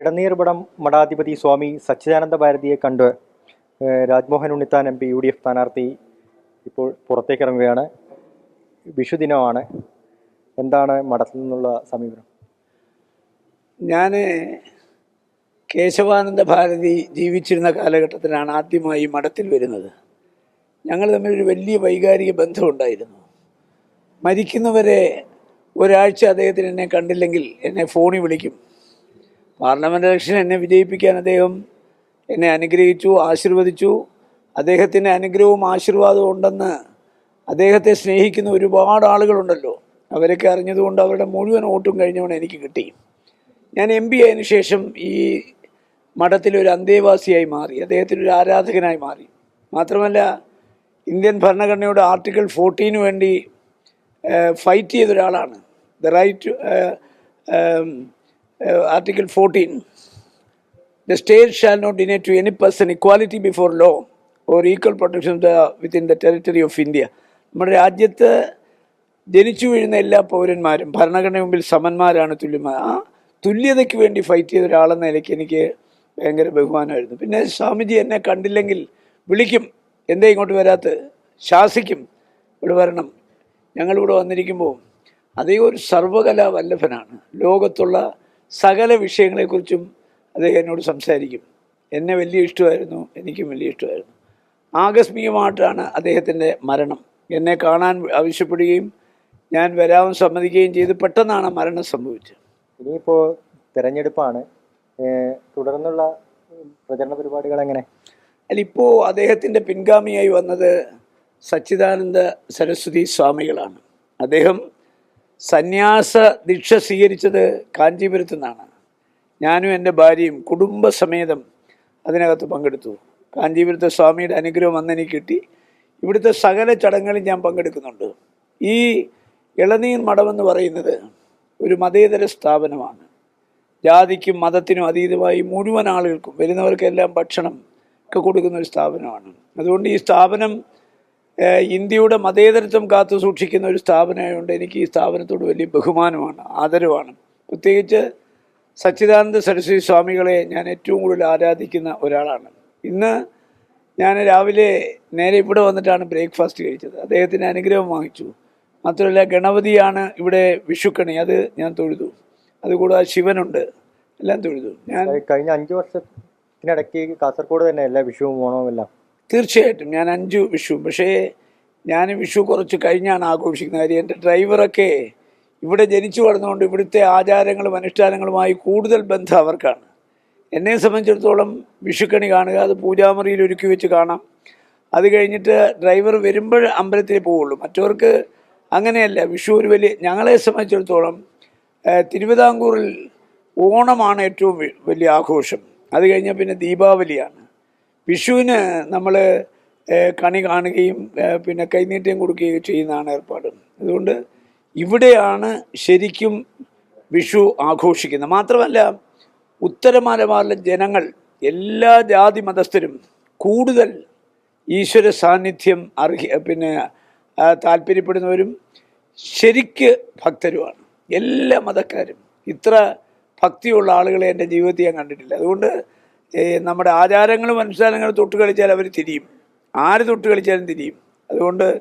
ഇടനീർപടം മഠാധിപതി സ്വാമി സച്ചിദാനന്ദ ഭാരതിയെ കണ്ട് Rajmohan Unnithan M P U D F സ്ഥാനാർത്ഥി ഇപ്പോൾ പുറത്തേക്ക് ഇറങ്ങുകയാണ് വിഷുദിനമാണ് എന്താണ് മഠത്തിൽ നിന്നുള്ള സമീപനം? ഞാൻ കേശവാനന്ദ ഭാരതി ജീവിച്ചിരുന്ന കാലഘട്ടത്തിലാണ് ആദ്യമായി മഠത്തിൽ വരുന്നത്. ഞങ്ങൾ തമ്മിലൊരു വലിയ വൈകാരിക ബന്ധമുണ്ടായിരുന്നു മരിക്കുന്നവരെ ഒരാഴ്ച അദ്ദേഹത്തിന് എന്നെ കണ്ടില്ലെങ്കിൽ എന്നെ ഫോണിൽ വിളിക്കും. പാർലമെന്റ് ഇലക്ഷൻ എന്നെ വിജയിപ്പിക്കാൻ അദ്ദേഹം എന്നെ അനുഗ്രഹിച്ചു ആശീർവദിച്ചു. അദ്ദേഹത്തിന്റെ അനുഗ്രഹവും ആശീർവാദവും ഉണ്ടെന്ന് അദ്ദേഹത്തെ സ്നേഹിക്കുന്ന ഒരുപാട് ആളുകളുണ്ടല്ലോ. അവരൊക്കെ അറിഞ്ഞതുകൊണ്ട് അവരുടെ മുഴുവൻ വോട്ടും കഴിഞ്ഞവണ് എനിക്ക് കിട്ടി. ഞാൻ എം പി ആയതിനു ശേഷം ഈ മഠത്തിലൊരു അന്തേവാസിയായി മാറി അദ്ദേഹത്തിനൊരു ആരാധകനായി മാറി. മാത്രമല്ല ഇന്ത്യൻ ഭരണഘടനയുടെ ആർട്ടിക്കിൾ ഫോർട്ടീന് വേണ്ടി ഫൈറ്റ് ചെയ്ത ഒരാളാണ് the right article fourteen The state shall not deny to any person equality before law or equal protection of the, within the territory of. നമ്മുടെ രാജ്യത്ത് ജനിച്ചു വീഴുന്ന എല്ലാ പൗരന്മാരും ഭരണഘടന മുമ്പിൽ സമന്മാരാണ് തുല്യമാർ ആ തുല്യതയ്ക്ക് വേണ്ടി ഫൈറ്റ് ചെയ്ത ഒരാളെന്ന നിലയ്ക്ക് എനിക്ക് ഭയങ്കര ബഹുമാനമായിരുന്നു. പിന്നെ സ്വാമിജി എന്നെ കണ്ടില്ലെങ്കിൽ വിളിക്കും. എന്തേ ഇങ്ങോട്ട് വരാത്ത ശാസിക്കും. ഇവിടെ വരണം. ഞങ്ങളിവിടെ വന്നിരിക്കുമ്പോൾ അതേ ഒരു സർവകലാ വല്ലഭനാണ്. ലോകത്തുള്ള സകല വിഷയങ്ങളെക്കുറിച്ചും അദ്ദേഹം എന്നോട് സംസാരിക്കും. എന്നെ വലിയ ഇഷ്ടമായിരുന്നു എനിക്കും വലിയ ഇഷ്ടമായിരുന്നു. ആകസ്മികമായിട്ടാണ് അദ്ദേഹത്തിന്റെ മരണം. എന്നെ കാണാൻ ആവശ്യപ്പെടുകയും ഞാൻ വരാമെന്ന് സമ്മതിക്കുകയും ചെയ്ത് പെട്ടെന്നാണ് മരണം സംഭവിച്ചത്. ഇനിയിപ്പോൾ തിരഞ്ഞെടുപ്പാണ്. തുടർന്നുള്ള പ്രചരണ പരിപാടികൾ എങ്ങനെ അല്ല ഇപ്പോൾ അദ്ദേഹത്തിന്റെ പിൻഗാമിയായി വന്നത് സച്ചിദാനന്ദ സരസ്വതി സ്വാമികളാണ്. അദ്ദേഹം സന്യാസ ദീക്ഷ സ്വീകരിച്ചത് കാഞ്ചീപുരത്തു നിന്നാണ്. ഞാനും എന്റെ ഭാര്യയും കുടുംബസമേതം അതിനകത്ത് പങ്കെടുത്തു. കാഞ്ചീപുരത്തെ സ്വാമിയുടെ അനുഗ്രഹം അന്ന് എനിക്ക് കിട്ടി. ഇവിടുത്തെ സകല ചടങ്ങുകളിൽ ഞാൻ പങ്കെടുക്കുന്നുണ്ട്. ഈ ഇളനീർ മഠമെന്ന് പറയുന്നത് ഒരു മതേതര സ്ഥാപനമാണ്. ജാതിക്കും മതത്തിനും അതീതമായി മുഴുവൻ ആളുകൾക്കും വരുന്നവർക്കെല്ലാം ഭക്ഷണം ഒക്കെ കൊടുക്കുന്ന ഒരു സ്ഥാപനമാണ്. അതുകൊണ്ട് ഈ സ്ഥാപനം ഇന്ത്യയുടെ മതേതരത്വം കാത്തു സൂക്ഷിക്കുന്ന ഒരു സ്ഥാപനമായതുകൊണ്ട് എനിക്ക് ഈ സ്ഥാപനത്തോട് വലിയ ബഹുമാനമാണ് ആദരവാണ്. പ്രത്യേകിച്ച് സച്ചിദാനന്ദ സരസ്വതി സ്വാമികളെ ഞാൻ ഏറ്റവും കൂടുതൽ ആരാധിക്കുന്ന ഒരാളാണ്. ഇന്ന് ഞാൻ രാവിലെ നേരെ ഇവിടെ വന്നിട്ടാണ് ബ്രേക്ക്ഫാസ്റ്റ് കഴിച്ചത്. അദ്ദേഹത്തിന് അനുഗ്രഹം വാങ്ങിച്ചു. മാത്രമല്ല ഗണപതിയാണ് ഇവിടെ വിഷുക്കണി അത് ഞാൻ തൊഴുതു. അതുകൂടാതെ ശിവനുണ്ട് എല്ലാം തൊഴുതു. ഞാൻ കഴിഞ്ഞ അഞ്ച് വർഷത്തിനിടയ്ക്ക് കാസർഗോഡ് തന്നെ എല്ലാ വിഷുവും ഓണവും എല്ലാം? തീർച്ചയായിട്ടും. ഞാൻ അഞ്ചു വിഷു. പക്ഷേ ഞാൻ വിഷു കുറച്ച് കഴിഞ്ഞാണ് ആഘോഷിക്കുന്നത്. കാര്യം എന്റെ ഡ്രൈവറൊക്കെ ഇവിടെ ജനിച്ചു വളർന്നുകൊണ്ട് ഇവിടുത്തെ ആചാരങ്ങളും അനുഷ്ഠാനങ്ങളുമായി കൂടുതൽ ബന്ധം അവർക്കാണ്. എന്നെ സംബന്ധിച്ചിടത്തോളം വിഷുക്കണി കാണുക അത് പൂജാമുറിയിൽ ഒരുക്കി വെച്ച് കാണാം. അത് കഴിഞ്ഞിട്ട് ഡ്രൈവർ വരുമ്പോൾ അമ്പലത്തിൽ പോവുള്ളൂ. മറ്റവർക്ക് അങ്ങനെയല്ല. വിഷു ഒരു വലിയ ഞങ്ങളെ സംബന്ധിച്ചിടത്തോളം തിരുവിതാംകൂറിൽ ഓണമാണ് ഏറ്റവും വലിയ ആഘോഷം. അത് കഴിഞ്ഞാൽ പിന്നെ ദീപാവലിയാണ്. വിഷുവിന് നമ്മൾ കണി കാണുകയും പിന്നെ കൈനീട്ടം കൊടുക്കുകയും ചെയ്യുന്നതാണ് ഏർപ്പാട്. അതുകൊണ്ട് ഇവിടെയാണ് ശരിക്കും വിഷു ആഘോഷിക്കുന്നത്. മാത്രമല്ല ഉത്തര ജനങ്ങൾ എല്ലാ ജാതി മതസ്ഥരും കൂടുതൽ ഈശ്വര സാന്നിധ്യം അർഹി പിന്നെ താല്പര്യപ്പെടുന്നവരും ശരിക്ക് ഭക്തരുമാണ്. എല്ലാ മതക്കാരും. ഇത്ര ഭക്തിയുള്ള ആളുകളെ എന്റെ ജീവിതത്തിൽ ഞാൻ കണ്ടിട്ടില്ല. അതുകൊണ്ട് നമ്മുടെ ആചാരങ്ങളും അനുഷ്ഠാനങ്ങളും തൊട്ട് കളിച്ചാൽ അവർ തിരിയും. ആര് തൊട്ട് കളിച്ചാലും തിരിയും. അതുകൊണ്ട്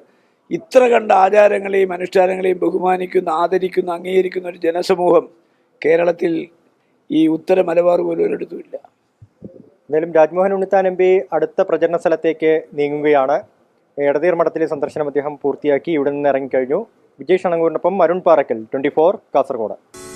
ഇത്ര കണ്ട ആചാരങ്ങളെയും അനുഷ്ഠാനങ്ങളെയും ബഹുമാനിക്കുന്ന ആദരിക്കുന്ന അംഗീകരിക്കുന്ന ഒരു ജനസമൂഹം കേരളത്തിൽ ഈ ഉത്തര മലബാർ പോലും ഒരിടത്തുമില്ല എന്തായാലും രാജ്മോഹൻ ഉണ്ണിത്താൻ എം പി അടുത്ത പ്രചരണ സ്ഥലത്തേക്ക് നീങ്ങുകയാണ്. എടതീർ മഠത്തിലെ സന്ദർശനം അദ്ദേഹം പൂർത്തിയാക്കി. ഇവിടെ നിന്ന് ഇറങ്ങിക്കഴിഞ്ഞു. വിജയ് ഷണങ്കൂറിനൊപ്പം അരുൺ പാറക്കൽ ട്വന്റി ഫോർ കാസർഗോഡ്.